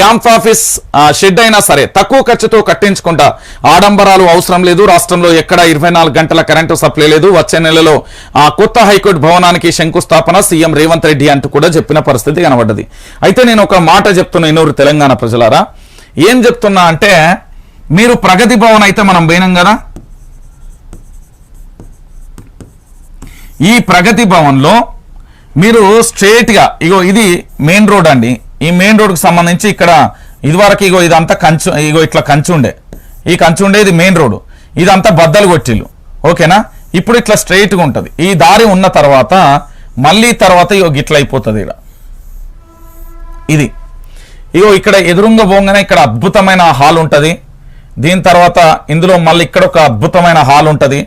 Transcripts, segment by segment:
Camp office shed అయినా సరే తక్కువ ఖర్చుతో కట్టించుకుంటా. ఆడంబరాలు అవసరం లేదు. రాష్ట్రంలో ఎక్కడ ఇరవై గంటల కరెంటు సప్లై లేదు. వచ్చే నెలలో ఆ కొత్త హైకోర్టు భవనానికి శంకుస్థాపన సీఎం రేవంత్ రెడ్డి అంటూ కూడా చెప్పిన పరిస్థితి కనబడ్డది. అయితే నేను ఒక మాట చెప్తున్నా ఇన్నూరు తెలంగాణ ప్రజలారా. ఏం చెప్తున్నా అంటే మీరు ప్రగతి భవన్ అయితే మనం పోయినాం కదా. ఈ ప్రగతి భవన్లో మీరు స్ట్రేట్గా ఇగో ఇది మెయిన్ రోడ్ అండి. ఈ మెయిన్ రోడ్డుకు సంబంధించి ఇక్కడ ఇదివరకు ఇగో ఇదంతా కంచు ఇగో ఇట్లా కంచు ఉండే. ఈ కంచు ఉండే ఇది మెయిన్ రోడ్ ఇదంతా బద్దలు కొట్టిల్లు. ఓకేనా? ఇప్పుడు ఇట్లా స్ట్రైట్గా ఉంటుంది. ఈ దారి ఉన్న తర్వాత మళ్ళీ తర్వాత ఇగో గిట్ల అయిపోతుంది ఇక్కడ ఇది. ఇగో ఇక్కడ ఎదురుంగ పోగానే ఇక్కడ అద్భుతమైన హాల్ ఉంటుంది. దీని తర్వాత ఇందులో మళ్ళీ ఇక్కడ ఒక అద్భుతమైన హాల్ ఉంటుంది.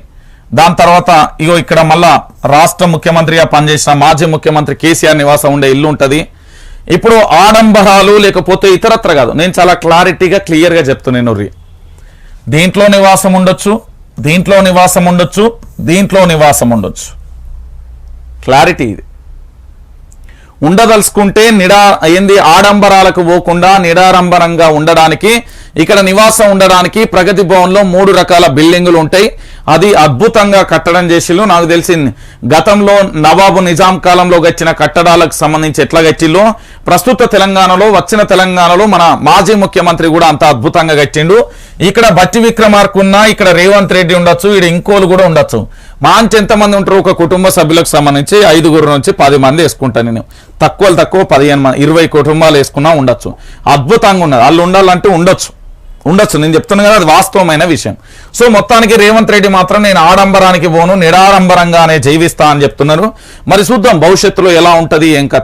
దాని తర్వాత ఇగో ఇక్కడ మళ్ళా రాష్ట్ర ముఖ్యమంత్రిగా పనిచేసిన మాజీ ముఖ్యమంత్రి కేసీఆర్ నివాసం ఉండే ఇల్లు ఉంటుంది. ఇప్పుడు ఆడంబరాలు లేకపోతే ఇతరత్ర కాదు. నేను చాలా క్లారిటీగా క్లియర్గా చెప్తున్నాను నేను దీంట్లో నివాసం ఉండొచ్చు దీంట్లో నివాసం ఉండొచ్చు దీంట్లో నివాసం ఉండొచ్చు. క్లారిటీ ఇది. ఉండదలుచుకుంటే నిడా ఏంది ఆడంబరాలకు పోకుండా నిడారంబరంగా ఉండడానికి ఇక్కడ నివాసం ఉండడానికి ప్రగతి భవన్లో మూడు రకాల బిల్డింగులు ఉంటాయి. అది అద్భుతంగా కట్టడం చేసిల్లు నాకు తెలిసింది గతంలో నవాబు నిజాం కాలంలో గచ్చిన కట్టడాలకు సంబంధించి ఎట్లా గచ్చిల్లో ప్రస్తుత తెలంగాణలో వచ్చిన తెలంగాణలో మన మాజీ ముఖ్యమంత్రి కూడా అంత అద్భుతంగా గచ్చిండు ఇక్కడ బట్టి విక్రమార్క ఉన్నా ఇక్కడ రేవంత్ రెడ్డి ఉండొచ్చు ఇక్కడ ఇంకోలు కూడా ఉండొచ్చు. మాంచి ఎంతమంది ఉంటారు? ఒక కుటుంబ సభ్యులకు సంబంధించి ఐదుగురు నుంచి పది మంది వేసుకుంటాను నేను. తక్కువ తక్కువ పదిహేను మంది ఇరవై కుటుంబాలు వేసుకున్నా ఉండొచ్చు. అద్భుతంగా ఉన్నది. వాళ్ళు ఉండాలంటే ఉండొచ్చు. ఉండొచ్చు. నేను చెప్తున్నా కదా అది వాస్తవమైన విషయం. సో మొత్తానికి రేవంత్ రెడ్డి మాత్రం నేను ఆడంబరానికి పోను నిడాడంబరంగానే జీవిస్తా అని చెప్తున్నారు. మరి చూద్దాం భవిష్యత్తులో ఎలా ఉంటది ఏం కథ.